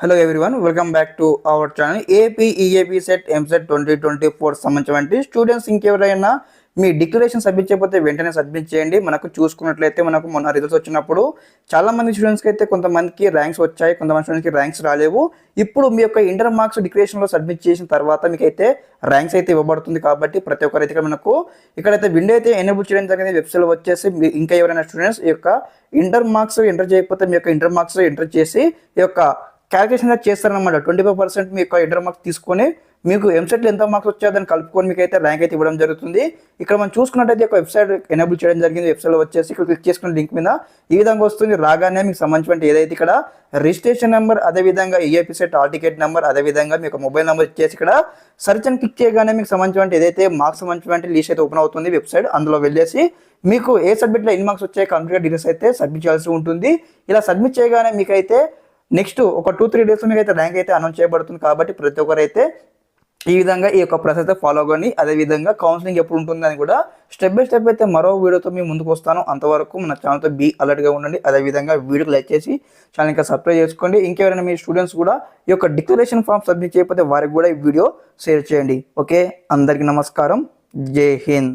Hello everyone welcome back to our channel AP EAPCET EAMCET twenty twenty four సంబంధించినటువంటి students ఇంకెవరైనా మీ declaration submit చేయకపోతే వెంటనే submit చేయండి. మనకు చూసుకున్నట్లయితే మనకు మొన్న రిజల్ట్స్ వచ్చినప్పుడు చాలా మంది స్టూడెంట్స్కి అయితే కొంతమందికి ర్యాంక్స్ వచ్చాయి కొంతమంది స్టూడెంట్స్కి ర్యాంక్స్ రాలేవు. ఇప్పుడు మీ యొక్క ఇంటర్ మార్క్స్ డిక్లరేషన్లో సబ్మిట్ చేసిన తర్వాత మీకైతే ర్యాంక్స్ అయితే ఇవ్వబడుతుంది కాబట్టి ప్రతి ఒక్కరైతే ఇక్కడ మనకు ఇక్కడైతే విండో అయితే ఎనేబుల్ చేయడం జరిగింది. వెబ్సైట్ వచ్చేసి మీ- ఇంకా ఎవరైనా స్టూడెంట్స్ ఈ యొక్క ఇంటర్ మార్క్స్ ఎంటర్ చేయకపోతే మీ యొక్క ఇంటర్ మార్క్స్ ఎంటర్ చేసి ఈ యొక్క క్యాలిక్యులేషన్ అయితే చేస్తారనమాట ట్వంటీ ఫైవ్ పర్సెంట్ మీ యొక్క ఇంటర్ మార్క్స్ తీసుకొని మీకు ఎంసెట్లో ఎంత మార్క్స్ వచ్చాయో దాన్ని కలుపుకొని మీకు అయితే ర్యాంక్ అయితే ఇవ్వడం జరుగుతుంది. ఇక్కడ మనం చూసుకున్నట్టయితే ఒక వెబ్సైట్ ఎనేబుల్ చేయడం జరిగింది. వెబ్సైట్లో వచ్చేసి ఇక్కడ క్లిక్ చేసుకున్న లింక్ మీద ఈ విధంగా వస్తుంది. రాగానే మీకు సంబంధించిన ఏదైతే ఇక్కడ రిజిస్ట్రేషన్ నెంబర్ అదేవిధంగా EAP CET hall ticket number అదేవిధంగా మీకు మొబైల్ నెంబర్ ఇచ్చేసి ఇక్కడ సెర్చ్ అని క్లిక్ చేయగానే మీకు సంబంధించిన ఏదైతే మార్క్స్ సంబంధించిన లిస్ట్ అయితే ఓపెన్ అవుతుంది వెబ్సైట్ అందులో వెళ్ళేసి మీకు ఏ సబ్జెక్ట్లో ఎన్ని మార్క్స్ వచ్చాయి కంప్లీట్గా డీటెయిల్స్ అయితే సబ్మిట్ చేయాల్సి ఉంటుంది. ఇలా సబ్మిట్ చేయగానే మీకైతే నెక్స్ట్ ఒక టూ త్రీ డేస్ మీకు అయితే ర్యాంక్ అయితే అనౌన్స్ చేయబడుతుంది కాబట్టి ప్రతి ఒక్కరైతే ఈ విధంగా ఈ యొక్క ప్రాసెస్ అయితే ఫాలో అవ్వండి. అదే విధంగా కౌన్సిలింగ్ ఎప్పుడు ఉంటుందని కూడా స్టెప్ బై స్టెప్ అయితే మరో వీడియోతో మీ ముందుకు వస్తాను. అంతవరకు మన ఛానల్తో బీ అలర్ట్గా ఉండండి. అదే విధంగా వీడియోకి లైక్ చేసి ఛానల్ ఇంకా సబ్స్క్రైబ్ చేసుకోండి. ఇంకెవరైనా మీ స్టూడెంట్స్ కూడా ఈ యొక్క డిక్లరేషన్ ఫామ్ సబ్మిట్ చేయకపోతే వారికి కూడా ఈ వీడియో షేర్ చేయండి. ఓకే అందరికీ నమస్కారం. జై హింద్.